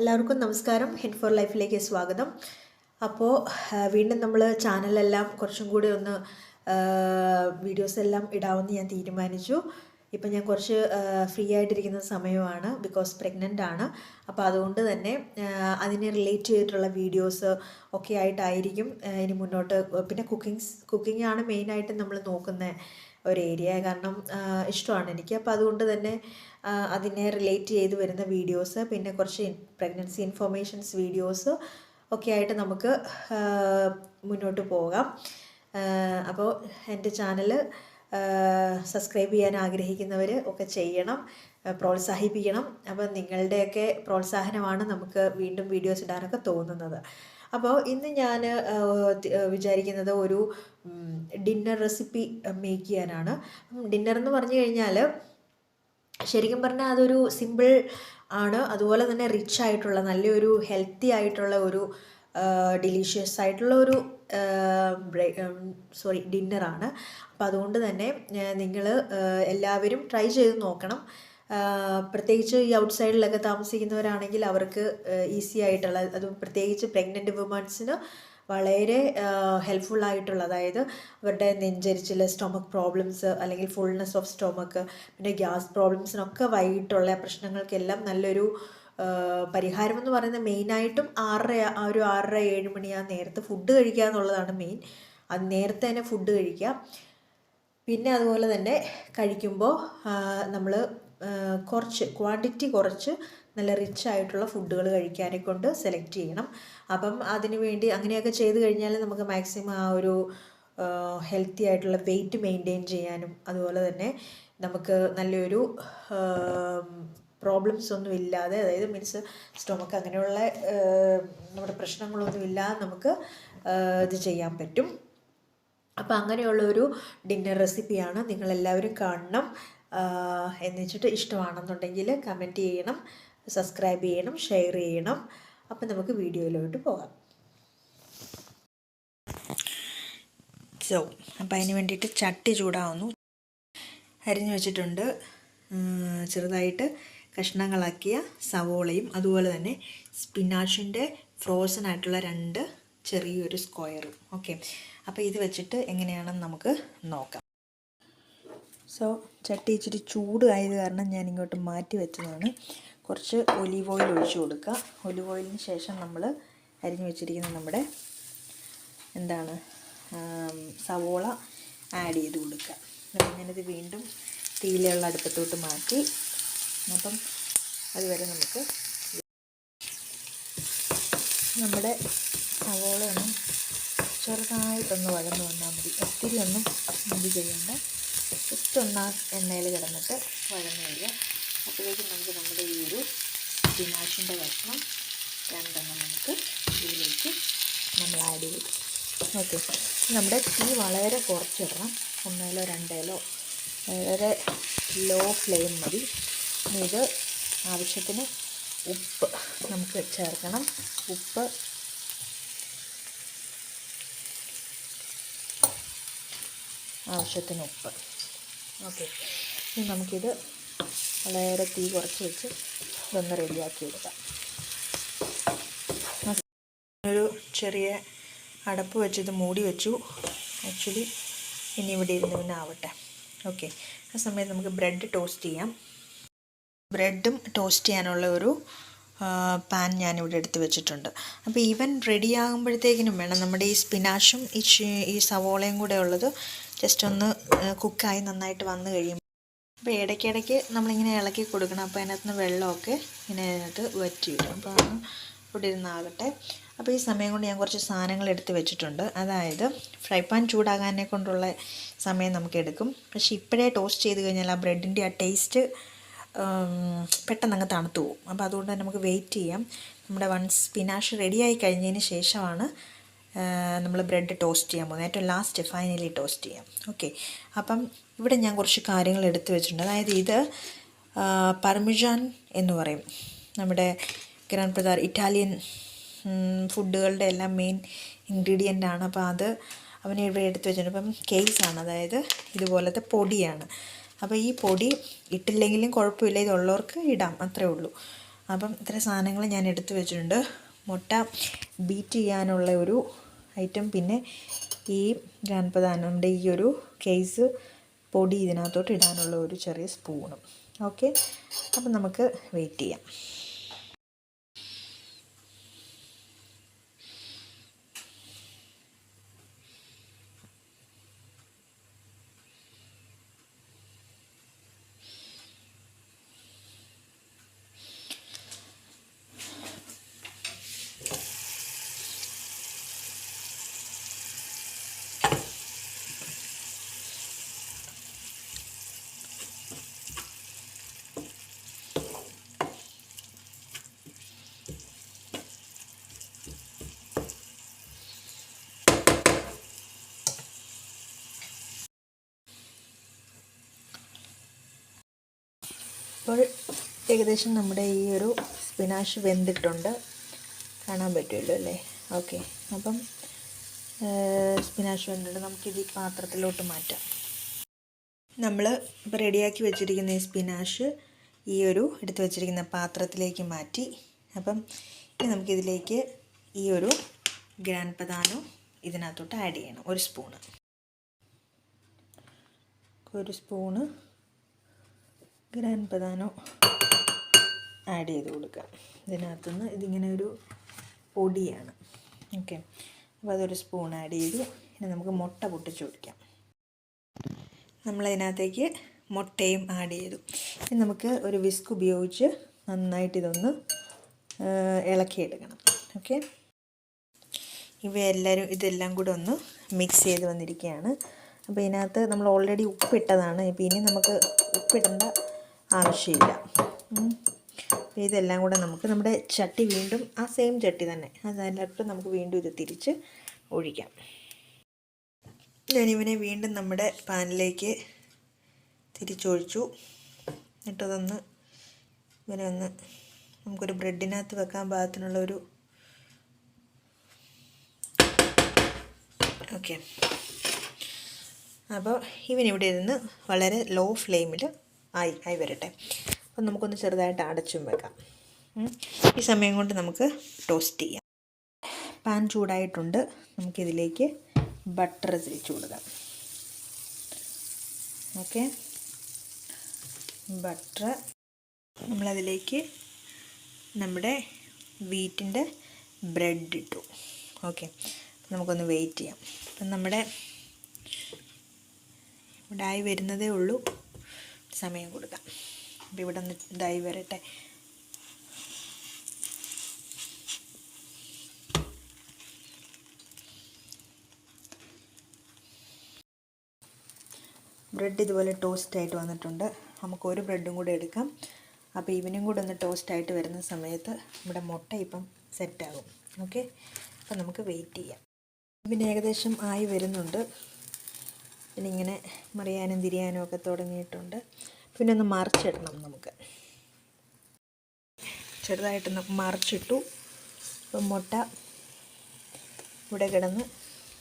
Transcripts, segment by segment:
എല്ലാവർക്കും നമസ്കാരം. Hen four ലൈഫിലേക്ക് സ്വാഗതം. അപ്പോൾ വീണ്ടും നമ്മൾ ചാനലെല്ലാം കുറച്ചും കൂടി ഒന്ന് വീഡിയോസ് എല്ലാം ഇടാമെന്ന് ഞാൻ തീരുമാനിച്ചു. ഇപ്പം ഞാൻ കുറച്ച് ഫ്രീ ആയിട്ടിരിക്കുന്ന സമയമാണ് ബിക്കോസ് പ്രഗ്നന്റ് ആണ്. അപ്പോൾ അതുകൊണ്ട് തന്നെ അതിനെ റിലേറ്റ് ചെയ്തിട്ടുള്ള വീഡിയോസ് ഒക്കെ ആയിട്ടായിരിക്കും ഇനി മുന്നോട്ട് പിന്നെ കുക്കിങ്സ് കുക്കിംഗ് ആണ് മെയിനായിട്ട് നമ്മൾ നോക്കുന്ന. ഒരു ഏരിയ കാരണം ഇഷ്ടമാണ് എനിക്ക്. അപ്പോൾ അതുകൊണ്ട് തന്നെ അതിനെ റിലേറ്റ് ചെയ്ത് വരുന്ന വീഡിയോസ് പിന്നെ കുറച്ച് പ്രഗ്നൻസി ഇൻഫോർമേഷൻസ് വീഡിയോസ് ഒക്കെ ആയിട്ട് നമുക്ക് മുന്നോട്ട് പോകാം. അപ്പോൾ എന്റെ ചാനൽ സബ്സ്ക്രൈബ് ചെയ്യാൻ ആഗ്രഹിക്കുന്നവർ ഒക്കെ ചെയ്യണം പ്രോത്സാഹിപ്പിക്കണം. അപ്പോൾ നിങ്ങളുടെയൊക്കെ പ്രോത്സാഹനമാണ് നമുക്ക് വീണ്ടും വീഡിയോസ് ഇടാനൊക്കെ തോന്നുന്നത്. അപ്പോൾ ഇന്ന് ഞാൻ വിചാരിക്കുന്നത് ഒരു ഡിന്നർ റെസിപ്പി മേക്ക് ചെയ്യാനാണ്. ഡിന്നർ എന്ന് പറഞ്ഞു കഴിഞ്ഞാൽ ശരിക്കും പറഞ്ഞാൽ അതൊരു സിമ്പിൾ ആണ്. അതുപോലെ തന്നെ റിച്ച് ആയിട്ടുള്ള നല്ലൊരു ഹെൽത്തി ആയിട്ടുള്ള ഒരു ഡിലീഷ്യസ് ആയിട്ടുള്ള ഒരു സോറി ഡിന്നറാണ് അപ്പോൾ അതുകൊണ്ട് തന്നെ നിങ്ങൾ എല്ലാവരും ട്രൈ ചെയ്ത് നോക്കണം. പ്രത്യേകിച്ച് ഈ ഔട്ട് സൈഡിലൊക്കെ താമസിക്കുന്നവരാണെങ്കിൽ അവർക്ക് ഈസി ആയിട്ടുള്ള അത് പ്രത്യേകിച്ച് പ്രഗ്നന്റ് വുമൺസിന് വളരെ ഹെൽപ്ഫുൾ ആയിട്ടുള്ള അതായത് അവരുടെ നെഞ്ചരിച്ചിൽ സ്റ്റൊമക്ക് പ്രോബ്ലംസ് അല്ലെങ്കിൽ ഫുൾനെസ് ഓഫ് സ്റ്റൊമക്ക് പിന്നെ ഗ്യാസ് പ്രോബ്ലംസിനൊക്കെ വൈകിട്ടുള്ള പ്രശ്നങ്ങൾക്കെല്ലാം നല്ലൊരു പരിഹാരം എന്ന് പറയുന്നത് മെയിനായിട്ടും ആറര ആ ഒരു ആറര ഏഴ് മണി ആ നേരത്തെ ഫുഡ് കഴിക്കുക എന്നുള്ളതാണ് മെയിൻ അത് നേരത്തെ തന്നെ ഫുഡ് കഴിക്കുക. പിന്നെ അതുപോലെ തന്നെ കഴിക്കുമ്പോൾ നമ്മൾ കുറച്ച് ക്വാണ്ടിറ്റി കുറച്ച് നല്ല റിച്ച് ആയിട്ടുള്ള ഫുഡുകൾ കഴിക്കാനെ കൊണ്ട് സെലക്ട് ചെയ്യണം. അപ്പം അതിന് വേണ്ടി അങ്ങനെയൊക്കെ ചെയ്ത് കഴിഞ്ഞാൽ നമുക്ക് മാക്സിമം ആ ഒരു ഹെൽത്തി ആയിട്ടുള്ള വെയിറ്റ് മെയിന്റെയിൻ ചെയ്യാനും അതുപോലെ തന്നെ നമുക്ക് നല്ലൊരു പ്രോബ്ലംസ് ഒന്നും ഇല്ലാതെ അതായത് മീൻസ് സ്റ്റൊമക്ക് അങ്ങനെയുള്ള നമ്മുടെ പ്രശ്നങ്ങളൊന്നും ഇല്ലാതെ നമുക്ക് ഇത് ചെയ്യാൻ പറ്റും. അപ്പോൾ അങ്ങനെയുള്ള ഒരു ഡിന്നർ റെസിപ്പിയാണ് നിങ്ങളെല്ലാവരും കാണണം. എന്നുവെച്ചിട്ട് എന്ന് വെച്ചിട്ട് ഇഷ്ടമാണെന്നുണ്ടെങ്കിൽ കമന്റ് ചെയ്യണം സബ്സ്ക്രൈബ് ചെയ്യണം ഷെയർ ചെയ്യണം. അപ്പം നമുക്ക് വീഡിയോയിലോട്ട് പോകാം. സോ അപ്പോൾ അതിന് വേണ്ടിയിട്ട് ചട്ടി ചൂടാവുന്നു. അരിഞ്ഞു വെച്ചിട്ടുണ്ട്. ചെറുതായിട്ട് കഷ്ണങ്ങളാക്കിയ സവോളയും അതുപോലെ തന്നെ സ്പിനാഷിന്റെ ഫ്രോസൺ ആയിട്ടുള്ള രണ്ട് ചെറിയൊരു സ്ക്വയറും ഓക്കെ. അപ്പോൾ ഇത് വെച്ചിട്ട് എങ്ങനെയാണെന്ന് നമുക്ക് നോക്കാം. സോ ചട്ടി ഇച്ചിരി ചൂട് ആയത് കാരണം ഞാൻ ഇങ്ങോട്ട് മാറ്റി വെച്ചതാണ്. കുറച്ച് ഒലീവ് ഓയിൽ ഒഴിച്ചു കൊടുക്കുക. ഒലീവ് ഓയിലിന് ശേഷം നമ്മൾ അരിഞ്ഞു വെച്ചിരിക്കുന്ന നമ്മുടെ എന്താണ് സവോള ആഡ് ചെയ്ത് കൊടുക്കുക. അപ്പം ഞാനിത് വീണ്ടും തീയിലുള്ള അടുപ്പത്തോട്ട് മാറ്റി. അപ്പം അതുവരെ നമുക്ക് നമ്മുടെ സവോള ഒന്ന് ചെറുതായിട്ടൊന്ന് വഴന്ന് വന്നാൽ മതി. ഒത്തിരി ഒന്നും ഇത് ചെയ്യണ്ട. ജസ്റ്റ് എണ്ണയിൽ കിടന്നിട്ട് വഴന്ന് വരിക. അപ്പോഴേക്കും നമുക്ക് നമ്മുടെ ഈ ഒരു സ്പിനാഷിന്റെ കഷ്ണം രണ്ടെണ്ണം നമുക്ക് ഇതിലേക്ക് നമ്മൾ ആഡ് ചെയ്തു. ഓക്കെ നമ്മുടെ തീ വളരെ കുറച്ചിടണം. ഒന്നേലോ രണ്ടേലോ വളരെ ലോ ഫ്ലെയിം മതി. ഇത് ആവശ്യത്തിന് ഉപ്പ് നമുക്ക് ചേർക്കണം. ഉപ്പ് ആവശ്യത്തിന് ഉപ്പ്. ഓക്കെ. ഇനി നമുക്കിത് വളരെ തീ കുറച്ച് വെച്ച് ഇതൊന്ന് റെഡിയാക്കി എടുക്കാം. ഒരു ചെറിയ അടപ്പ് വെച്ച് ഇത് മൂടി വെച്ചു. ആക്ച്വലി ഇനി ഇവിടെ ഇരുന്ന് പിന്നെ ആവട്ടെ. ഓക്കെ. ആ സമയത്ത് നമുക്ക് ബ്രെഡ് ടോസ്റ്റ് ചെയ്യാം. ബ്രെഡും ടോസ്റ്റ് ചെയ്യാനുള്ള ഒരു പാൻ ഞാനിവിടെ എടുത്ത് വെച്ചിട്ടുണ്ട്. അപ്പോൾ ഈവൻ റെഡി ആകുമ്പോഴത്തേക്കിനും വേണം നമ്മുടെ ഈ സ്പിനാഷും ഈ ഈ സവോളയും കൂടെ ഉള്ളത് ജസ്റ്റ് ഒന്ന് കുക്കായി നന്നായിട്ട് വന്നു കഴിയുമ്പോൾ അപ്പോൾ ഇടയ്ക്കിടയ്ക്ക് നമ്മളിങ്ങനെ ഇളക്കി കൊടുക്കണം. അപ്പോൾ അതിനകത്ത് നിന്ന് വെള്ളമൊക്കെ ഇങ്ങനെ അതിനകത്ത് വറ്റി വരും. അപ്പോൾ അതൊന്ന് ഇവിടെ ഇരുന്നാകട്ടെ അപ്പോൾ ഈ സമയം കൊണ്ട് ഞാൻ കുറച്ച് സാധനങ്ങൾ എടുത്ത് വെച്ചിട്ടുണ്ട്. അതായത് ഫ്രൈ പാൻ ചൂടാകാനെ കൊണ്ടുള്ള സമയം നമുക്ക് എടുക്കും. പക്ഷേ ഇപ്പോഴേ ടോസ്റ്റ് ചെയ്ത് കഴിഞ്ഞാൽ ആ ബ്രെഡിന്റെ ആ ടേസ്റ്റ് പെട്ടെന്ന് അങ്ങ് തണുത്തു പോകും. അപ്പോൾ അതുകൊണ്ട് തന്നെ നമുക്ക് വെയിറ്റ് ചെയ്യാം. നമ്മുടെ വൺ സ്പിനാഷ് റെഡിയായി കഴിഞ്ഞതിന് ശേഷമാണ് നമ്മൾ ബ്രെഡ് ടോസ്റ്റ് ചെയ്യാൻ പോകുന്നത്. ഏറ്റവും ലാസ്റ്റ് ഫൈനലി ടോസ്റ്റ് ചെയ്യാം. ഓക്കെ അപ്പം ഇവിടെ ഞാൻ കുറച്ച് കാര്യങ്ങൾ എടുത്തു വെച്ചിട്ടുണ്ട്. അതായത് ഇത് പർമിജാൻ എന്ന് പറയും. നമ്മുടെ ഗ്രാൻഡ് പ്രദാർ ഇറ്റാലിയൻ ഫുഡുകളുടെ എല്ലാം മെയിൻ ഇൻഗ്രീഡിയന്റ് ആണ്. അപ്പോൾ അത് അവനെ ഇവിടെ എടുത്തു വെച്ചിട്ടുണ്ട്. അപ്പം കേസാണ് അതായത് ഇതുപോലത്തെ പൊടിയാണ്. അപ്പോൾ ഈ പൊടി ഇട്ടില്ലെങ്കിലും കുഴപ്പമില്ല. ഇതുള്ളവർക്ക് ഇടാം. അത്രേ ഉള്ളൂ. അപ്പം ഇത്ര സാധനങ്ങൾ ഞാൻ എടുത്തു വെച്ചിട്ടുണ്ട്. മുട്ട ബീറ്റ് ചെയ്യാനുള്ള ഒരു ഐറ്റം. പിന്നെ ഈ ഗാൻപദാനന്റെ ഈ ഒരു കേസ് പൊടി ഇതിനകത്തോട്ട് ഇടാനുള്ള ഒരു ചെറിയ സ്പൂണും. ഓക്കെ? അപ്പം നമുക്ക് വെയിറ്റ് ചെയ്യാം. ഇപ്പോൾ ഏകദേശം നമ്മുടെ ഈ ഒരു സ്പിനാഷ് വെന്തിട്ടുണ്ട്. കാണാൻ പറ്റുമല്ലോ അല്ലേ? ഓക്കെ അപ്പം സ്പിനാഷ് വെന്തിട്ട് നമുക്കിത് ഈ പാത്രത്തിലോട്ട് മാറ്റാം. നമ്മൾ ഇപ്പോൾ റെഡിയാക്കി വെച്ചിരിക്കുന്ന ഈ സ്പിനാഷ് ഈ ഒരു എടുത്ത് വെച്ചിരിക്കുന്ന പാത്രത്തിലേക്ക് മാറ്റി. അപ്പം ഇനി നമുക്കിതിലേക്ക് ഈ ഒരു ഗ്രാൻഡ് പതാനോ ഇതിനകത്തോട്ട് ആഡ് ചെയ്യണം. ഒരു സ്പൂണ് ഒരു സ്പൂണ് ഗ്രാൻഡ് പതാനോ ആഡ് ചെയ്ത് കൊടുക്കുക. ഇതിനകത്തുനിന്ന് ഇതിങ്ങനെ ഒരു പൊടിയാണ്. ഓക്കെ അപ്പോൾ അതൊരു സ്പൂൺ ആഡ് ചെയ്തു. ഇനി നമുക്ക് മുട്ട പൊട്ടിച്ച് ഒഴിക്കാം നമ്മളതിനകത്തേക്ക് മുട്ടയും ആഡ് ചെയ്തു. ഇനി നമുക്ക് ഒരു വിസ്ക് ഉപയോഗിച്ച് നന്നായിട്ട് ഇതൊന്ന് ഇളക്കിയെടുക്കണം. ഓക്കെ ഇവയെല്ലാവരും ഇതെല്ലാം കൂടെ ഒന്ന് മിക്സ് ചെയ്ത് വന്നിരിക്കുകയാണ്. അപ്പോൾ ഇതിനകത്ത് നമ്മൾ ഓൾറെഡി ഉപ്പിട്ടതാണ്. ഇപ്പം ഇനി നമുക്ക് ഉപ്പിടേണ്ട ആവശ്യമില്ല. ഇതെല്ലാം കൂടെ നമുക്ക് നമ്മുടെ ചട്ടി വീണ്ടും ആ സെയിം ചട്ടി തന്നെ. അതിനകത്ത് നമുക്ക് വീണ്ടും ഇത് തിരിച്ച് ഒഴിക്കാം. ഞാനിവനെ വീണ്ടും നമ്മുടെ പാനിലേക്ക് തിരിച്ചൊഴിച്ചു. എന്നിട്ടതൊന്ന് ഇവനെ ഒന്ന് നമുക്കൊരു ബ്രെഡിനകത്ത് വെക്കാൻ പാകത്തിനുള്ള ഒരു ഓക്കെ അപ്പോൾ ഇവനിവിടെ ഇരുന്ന് വളരെ ലോ ഫ്ലെയിമിൽ ആയി ആയി വരട്ടെ. അപ്പം നമുക്കൊന്ന് ചെറുതായിട്ട് അടച്ചും വെക്കാം. ഈ സമയം കൊണ്ട് നമുക്ക് ടോസ്റ്റ് ചെയ്യാം. പാൻ ചൂടായിട്ടുണ്ട്. നമുക്കിതിലേക്ക് ബട്ടർ തിരിച്ചു കൊടുക്കാം. ഓക്കെ ബട്ടർ നമ്മളതിലേക്ക് നമ്മുടെ വീറ്റിന്റെ ബ്രെഡ് ഇട്ടു. ഓക്കെ നമുക്കൊന്ന് വെയിറ്റ് ചെയ്യാം. അപ്പം നമ്മുടെ ഇവിടെ ആയി വരുന്നതേ ഉള്ളൂ. സമയം കൊടുക്കാം. അപ്പോൾ ഇവിടെ ഒന്ന് ഇതായി വരട്ടെ. ബ്രെഡ് ഇതുപോലെ ടോസ്റ്റ് ആയിട്ട് വന്നിട്ടുണ്ട്. നമുക്ക് ഒരു ബ്രെഡും കൂടെ എടുക്കാം. അപ്പോൾ ഇവനും കൂടെ ഒന്ന് ടോസ്റ്റ് ആയിട്ട് വരുന്ന സമയത്ത് നമ്മുടെ മുട്ട ഇപ്പം സെറ്റാകും ഓക്കെ അപ്പം നമുക്ക് വെയിറ്റ് ചെയ്യാം. പിന്നെ ഏകദേശം ആയി വരുന്നുണ്ട്. ഇങ്ങനെ മറിയാനും തിരിയാനും ഒക്കെ തുടങ്ങിയിട്ടുണ്ട്. പിന്നെ ഒന്ന് മറിച്ചിടണം നമുക്ക്. ചെറുതായിട്ടൊന്ന് മറിച്ചിട്ടു. ഇപ്പം മുട്ട ഇവിടെ കിടന്ന്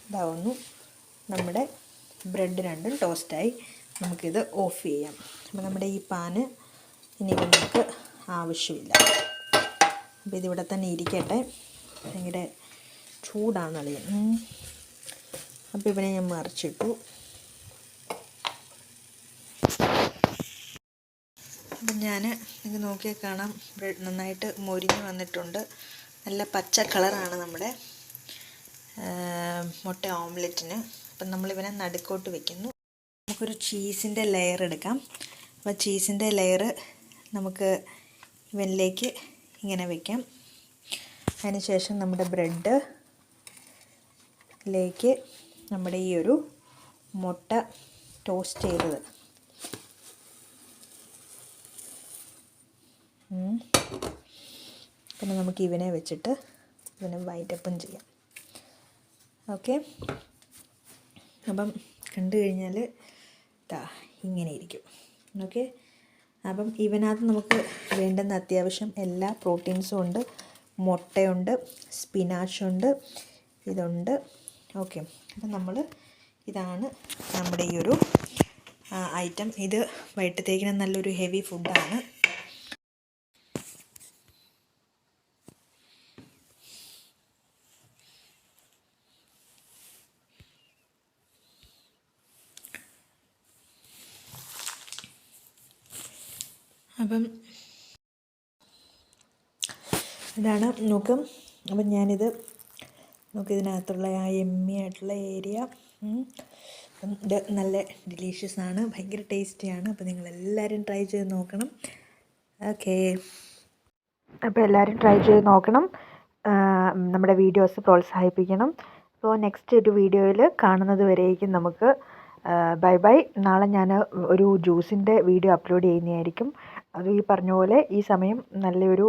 ഇതാവുന്നു. നമ്മുടെ ബ്രെഡ് രണ്ടും ടോസ്റ്റായി. നമുക്കിത് ഓഫ് ചെയ്യാം. അപ്പോൾ നമ്മുടെ ഈ പാന് ഇനി നമുക്ക് ആവശ്യമില്ല. അപ്പോൾ ഇതിവിടെ തന്നെ ഇരിക്കട്ടെ. ഭയങ്കര ചൂടാണെന്നറിയാം അപ്പോൾ ഇവനെ ഞാൻ മറിച്ചിട്ടു. അപ്പം ഞാൻ ഇത് നോക്കിയാൽ കാണാം. നന്നായിട്ട് മൊരിഞ്ഞ് വന്നിട്ടുണ്ട്. നല്ല പച്ച കളറാണ് നമ്മുടെ മുട്ട ഓംലെറ്റിന്. അപ്പം നമ്മളിവനെ നടുക്കോട്ട് വെക്കുന്നു. നമുക്കൊരു ചീസിന്റെ ലെയർ എടുക്കാം. അപ്പോൾ ചീസിന്റെ ലെയർ നമുക്ക് ഇവനിലേക്ക് ഇങ്ങനെ വെക്കാം. അതിനുശേഷം നമ്മുടെ ബ്രെഡ് ലേക്ക് നമ്മുടെ ഈ ഒരു മുട്ട ടോസ്റ്റ് ചെയ്തത്. പിന്നെ നമുക്ക് ഇവനെ വെച്ചിട്ട് ഇവനെ വൈറ്റപ്പും ചെയ്യാം. ഓക്കെ അപ്പം കണ്ടു കഴിഞ്ഞാൽ താ ഇങ്ങനെ ഇരിക്കും. ഓക്കെ അപ്പം ഇവനകത്ത് നമുക്ക് വേണ്ടുന്ന അത്യാവശ്യം എല്ലാ പ്രോട്ടീൻസും ഉണ്ട്. മുട്ടയുണ്ട് സ്പിനാച്ചുണ്ട് ഇതുണ്ട്. ഓക്കെ അപ്പം നമ്മൾ ഇതാണ് നമ്മുടെ ഈ ഒരു ഐറ്റം ഇത് വൈകിട്ടത്തേക്കിന് നല്ലൊരു ഹെവി ഫുഡാണ് അപ്പം ഇതാണ് നോക്കും. അപ്പം ഞാനിത് നമുക്ക് ഇതിനകത്തുള്ള ആ എമ്മി ആയിട്ടുള്ള ഏരിയ ഇത് നല്ല ഡിലീഷ്യസ് ആണ് ഭയങ്കര ടേസ്റ്റിയാണ് അപ്പോൾ നിങ്ങളെല്ലാവരും ട്രൈ ചെയ്ത് നോക്കണം. ഓക്കേ അപ്പോൾ എല്ലാവരും ട്രൈ ചെയ്ത് നോക്കണം. നമ്മുടെ വീഡിയോസ് പ്രോത്സാഹിപ്പിക്കണം. അപ്പോൾ നെക്സ്റ്റ് ഒരു വീഡിയോയിൽ കാണുന്നത് വരേക്കും നമുക്ക് ബൈ ബൈ. നാളെ ഞാൻ ഒരു ജ്യൂസിന്റെ വീഡിയോ അപ്ലോഡ് ചെയ്യുന്നതായിരിക്കും. അത് ഈ പറഞ്ഞ പോലെ ഈ സമയം നല്ലൊരു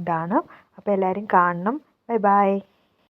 ഇതാണ്. അപ്പോൾ എല്ലാവരും കാണണം. Bye bye.